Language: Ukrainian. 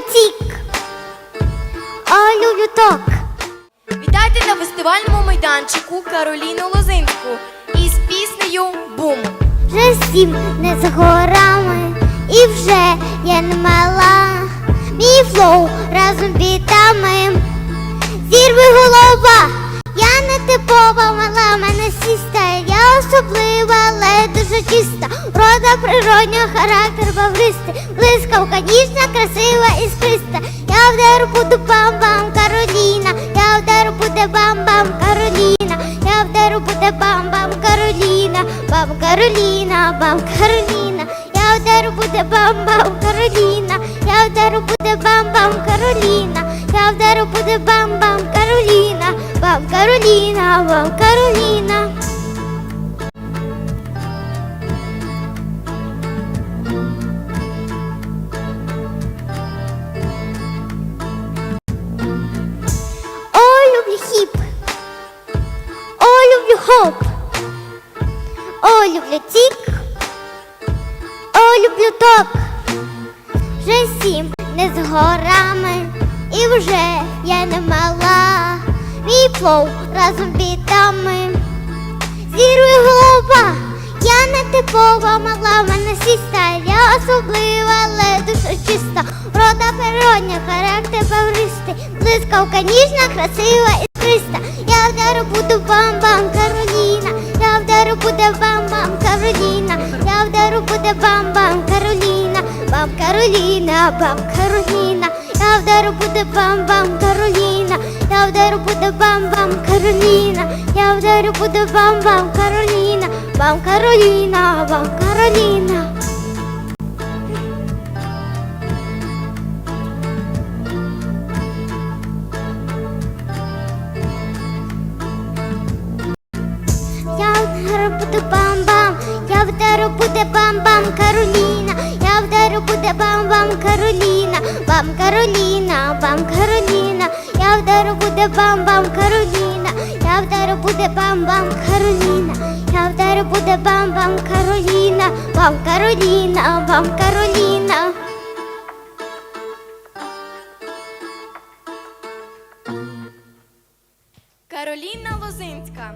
тік. О, люблю ток. Вітайте на фестивальному майданчику Кароліну Лозинську із піснею Бум. Вже сім не за горами, і вже я не мала. Мій флоу разом бітами. Зірви голова, я не типова, мала мене сіста. Я особлива, але дуже чиста. Рода природня, характер бавристий. Блискавка ніжна, красива і списта. Я вдару буду бам-бам, Кароліна. Я вдару буде бам-бам, Кароліна. Я вдару буде бам-бам, Кароліна. Бам Кароліна, бам Кароліна. Я вдару буде бам-бам, Кароліна. Я вдару буде бам-бам, Кароліна. Я вдару буде бам-бам, Кароліна. Бам Кароліна, бам Кароліна. Хоп. Ой, люблю тік. Ой, люблю ток. Вже сім не з горами. І вже я не мала. Мій флоу разом бітами. Зірує голова. Я не типова, мала в мене сіста. Я особлива, але душа чиста. Рода природня, характер бавристий. Блискавка ніжна, красива і скриста. Я вдару буду буде бам-бам, Кароліна. Я вдару буде бам-бам, Кароліна. Бам Кароліна, бам Кароліна. Я вдару буде бам-бам, Кароліна. Я вдару буде бам-бам, Кароліна. Я вдару буде бам-бам, Кароліна. Бам Кароліна, бам Кароліна. Буде бам-бам, Кароліна, я вдару буде бам-бам, Кароліна, бам Кароліна, бам Кароліна, я вдару буде бам-бам, Кароліна, я вдару буде бам-бам, Кароліна, я вдару буде бам-бам, Кароліна, бам Кароліна, бам Кароліна. Кароліна Лозинська.